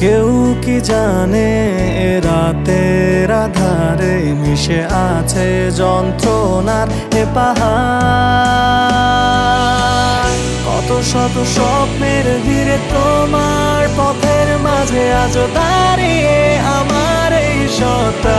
কেউ কি জানে রাতের আধারে মিশে আছে যন্ত্রণার এ পাহাড়। কত শত স্বপ্নের ভিড়ে তোমার পথের মাঝে আজ দাঁড়িয়ে আমার এই সত্তা।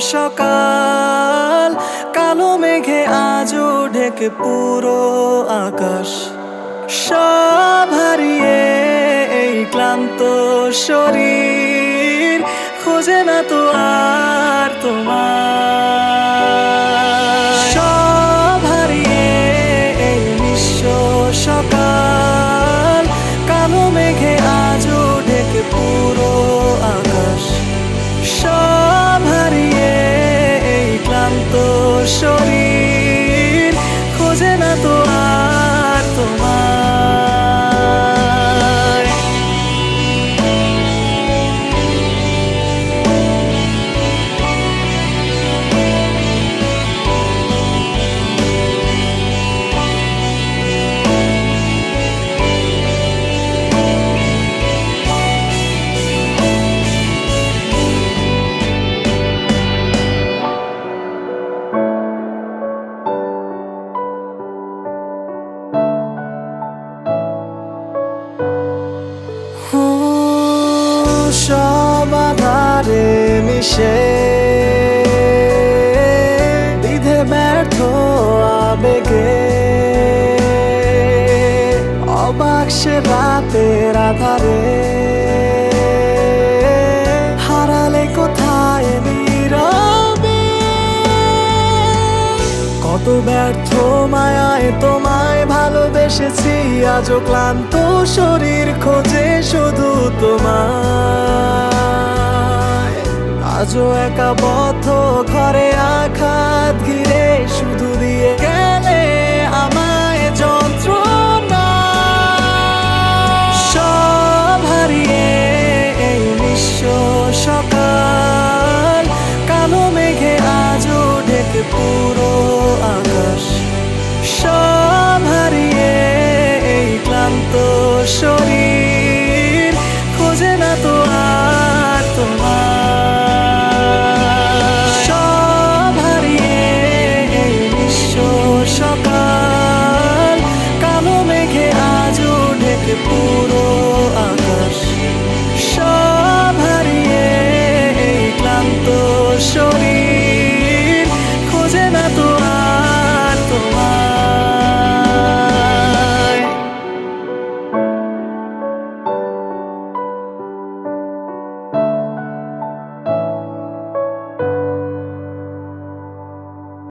সকাল, কালো মেঘে আজও ঢেকে পুরো আকাশ। সব হারিয়ে এই ক্লান্ত শরীর, খোঁজে না তো আর তোমার ক্লান্ত সব আধারে মিশে। বিধে ব্যর্থ আবেগে। অবাক সে রাতের আধারে। হারালে কোথায় নীরবে? কত ব্যর্থ মায়ায় তোমায় ভালোবেসেছি। আজ ক্লান্ত শরীর খোঁজে শুধু তোমার আজও একা পথ ঘরে আঘাত ঘিরে শুধু দিয়ে শরীর, খোঁজে না তো আর তোমার। সব হারিয়ে বিশ্ব সকাল, কালো মেঘে আজও ঢেকে পুরো